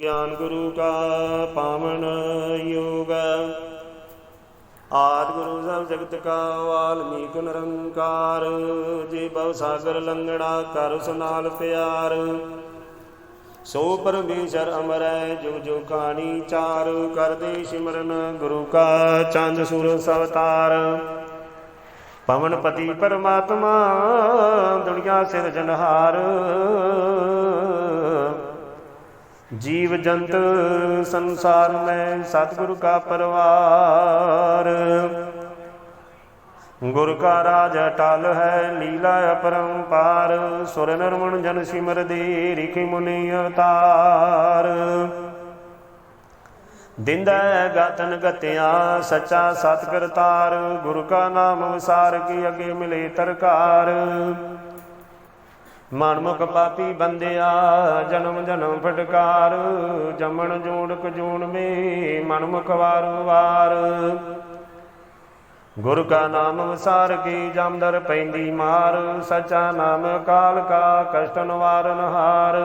ਗਿਆਨ ਗੁਰੂ ਕਾ ਪਾਵਨ ਯੋਗ ਆਦ ਗੁਰੂ ਸਭ ਜਗਤ ਕਾ ਵਾਲਮੀਕ ਨਿਰੰਕਾਰ, ਜੀ ਬਉ ਸਾਗਰ ਲੰਗੜਾ ਕਰ ਸੁਨਾਲ ਪਿਆਰ। ਸੋ ਪਰਮੇਸ਼ਰ ਅਮਰੈ ਜੋ ਜੁਗ ਕਾਣੀ ਚਾਰ, ਕਰਦੇ ਸਿਮਰਨ ਗੁਰੂ ਕਾ ਚੰਦ ਸੂਰ ਸਵਤਾਰ। ਪਵਨ ਪਤੀ ਪਰਮਾਤਮਾ, ਦੁਨੀਆ ਸਿਰਜਨਹਾਰ ਜੀਵ ਜੰਤ ਸੰਸਾਰ ਮੈਂ ਸਤਿਗੁਰੂ ਕਾ ਪਰਵਾਰ। ਗੁਰ ਕਾ ਰਾਜ ਟਲ ਹੈ, ਲੀਲਾ ਅਪਰੰਪਾਰ, ਸੁਰ ਨਰਮਣ ਜਨ ਸਿਮਰ ਦੇ ਰਿਖੀ ਮੁਨੀ ਅਵਤਾਰ। ਦਿੰਦਾ ਗਤਨ ਗਤਿਆ, ਸੱਚਾ ਸਤ ਕਰਤਾਰ ਗੁਰੂ ਕਾ ਨਾਮ ਵਿਸਾਰ, ਕੀ ਅੱਗੇ ਮਿਲੇ ਤਰਕਾਰ। ਮਨਮੁਖ ਪਾਪੀ ਬੰਦਿਆ, ਜਨਮ ਜਨਮ ਫਟਕਾਰ, ਜਮਣ ਜੋੜਕ ਜੂਣ ਮੇ ਮਨਮੁਖ ਵਾਰ ਵਾਰ। ਗੁਰ ਕਾ ਨਾਮ ਵਿਸਾਰ ਕੀ, ਜਮਦਰ ਪੈਂਦੀ ਮਾਰ, ਸਚਾ ਨਾਮ ਕਾਲ ਕਾ, ਕਸ਼ਟ ਨਿਵਾਰਨ ਹਾਰ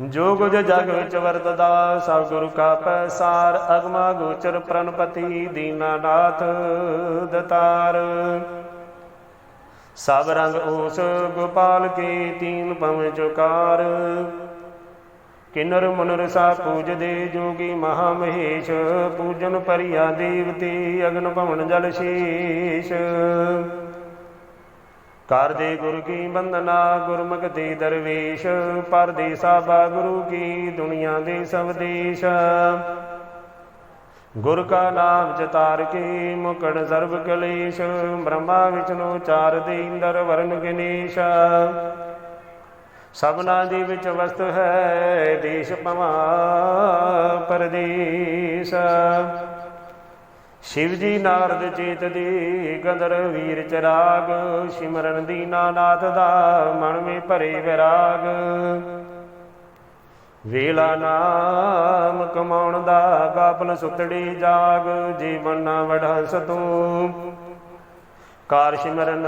ਜੋ ਕੁਝ ਜਗ ਵਿੱਚ ਵਰਤਦਾ, ਸਭ ਗੁਰੂ ਕਾ ਪੈਸਾਰ ਅਗਮਾ ਗੋਚਰ ਪ੍ਰਣਪਤੀ ਦੀਨਾਨਾਥ ਦਤਾਰ। ਸਭ ਰੰਗ ਉਸ ਗੋਪਾਲ ਕੇ ਤੀਨ ਪਵ ਚੁਕਾਰ। ਕਿਨਰ ਮਨਰ ਸਾ ਪੂਜਦੇ ਜੋਗੀ ਮਹਾ ਮਹੇਸ਼, ਪੂਜਨ ਪਰਿਆ ਦੇਵਤੇ ਅਗਨ ਭਵਨ ਜਲ ਸ਼ੇਸ਼। ਕਰ ਦੇ ਗੁਰ ਕੀ ਬੰਦਨਾ ਗੁਰਮੁਖ ਦੇ ਦਰਵੇਸ਼ ਪਰਦੇਸਾ ਬਾ ਗੁਰੂ ਕੀ ਦੁਨੀਆ ਦੇ ਸਭ ਦੇਸ਼ ਗੁਰ ਕਾ ਨਾਮ ਚਤਾਰ ਕੇ ਮੁਕੜ ਸਰਬ ਕਲੇਸ਼, ਬ੍ਰਹਮਾ ਵਿਸ਼ਨੂੰ ਚਾਰ ਦੇ ਇੰਦਰ ਵਰਨ ਗਣੇਸ਼। ਸਭਨਾ ਦੇ ਵਿੱਚ ਵਸਤ ਹੈ, ਦੇਸ਼ ਭਵਾ ਪਰਦੇਸ। ਸ਼ਿਵ ਜੀ ਨਾਰਦ ਚੇਤ ਦੀ ਗੰਦਰ ਵੀਰ ਚਰਾਗ ਸਿਮਰਨ ਦੀਨਾ ਨਾਥ ਦਾ ਮਨ ਮੇ ਭਰੇ ਵਿਰਾਗ। ਵੇਲਾ ਨਾਮ ਕਮਾਉਣ ਦਾ ਗਾਪਨ ਸੁਤੜੀ ਜਾਗ, ਜੀਵਨ ਨਾ ਵਢਾਂਸ ਤੂੰ। ਕਾਰ ਸਿਮਰਨ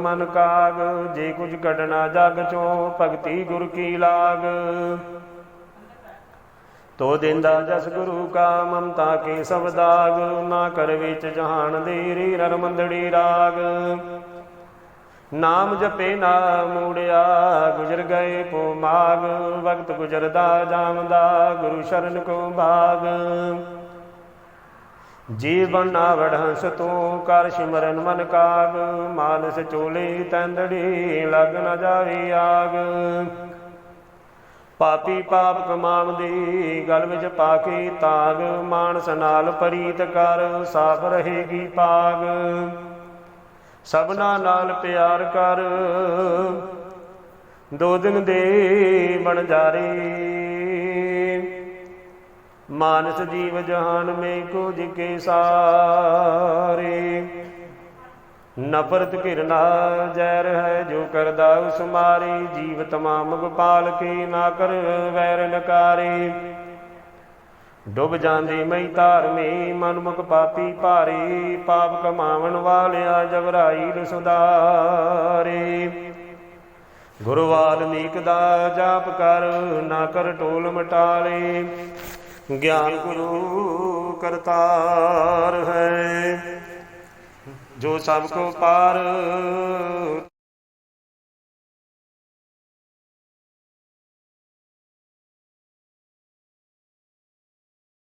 ਮਨ ਕਾਗ, ਜੇ ਕੁਝ ਕਢਣਾ ਜਗ ਚੋਂ, ਭਗਤੀ ਗੁਰ ਕੀ ਲਾਗ। ਤੋ ਦਿੰਦਾ ਜਸ ਗੁਰੂ ਕਾ ਮਮਤਾ ਕੇ ਸਭ ਦਾਗ, ਨਾ ਕਰ ਵਿੱਚ ਜਹਾਨ ਦੇਰੀ ਰਮੰਦੜੀ ਰਾਗ। ਨਾਮ ਜਪੇ ਨਾ ਮੂੜਿਆ, ਗੁਜਰ ਗਏ ਪੋ ਮਾਗ, ਵਕਤ ਗੁਜਰਦਾ ਜਾਮਦਾ ਗੁਰੂ ਸ਼ਰਨ ਕੋ ਭਾਗ। ਜੀਵਨ ਨਾ ਵਢੰਸ ਤੂੰ, ਕਰ ਸਿਮਰਨ ਮਨ ਕਾਗ, ਮਾਨਸ ਚੋਲੇ ਤੰਦੜੀ, ਲਗ ਨਾ ਜਾਵੇ ਆਗ। ਪਾਪੀ ਪਾਪ ਕਮਾਮ ਦੀ ਗਲ ਵਿੱਚ ਪਾ ਕੇ ਤਾਗ, ਮਾਨਸ ਨਾਲ ਪ੍ਰੀਤ ਕਰ, ਸਾਫ਼ ਰਹੇਗੀ ਪਾਗ। ਸਭਨਾ ਨਾਲ ਪਿਆਰ ਕਰ। ਦੋ ਦਿਨ ਦੇ ਬਣ ਜਾਰੇ ਮਾਨਸ ਜੀਵ ਜਹਾਨ ਮੇ ਕੁਝ ਕੇ ਸਾਰੇ। ਨਫਰਤ ਘਿਰਨਾ ਜ਼ਹਿਰ ਹੈ, ਜੋ ਕਰਦਾ ਉਸ ਮਾਰੀ। ਜੀਵ ਤਮਾਮ ਗੋਪਾਲ ਕੇ ਨਾ ਕਰ ਵੈਰ ਨਕਾਰੇ। ਡੁੱਬ ਜਾਂਦੇ ਮਈ ਧਾਰ ਮਨਮੁਖ ਪਾਪੀ ਭਾਰੇ, ਪਾਪ ਕਮਾਵਣ ਵਾਲਿਆ ਜਬਰਾਈ ਰਸੁਦਾਰੇ ਗੁਰੂ ਵਾਲਮੀਕ ਦਾ ਜਾਪ ਕਰ, ਨਾ ਕਰ ਟੋਲ ਮਟਾਲੇ, ਗਿਆਨ ਗੁਰੂ ਕਰਤਾਰ ਹੈ। ਜੋ ਸਭ ਕੋ ਪਾਰ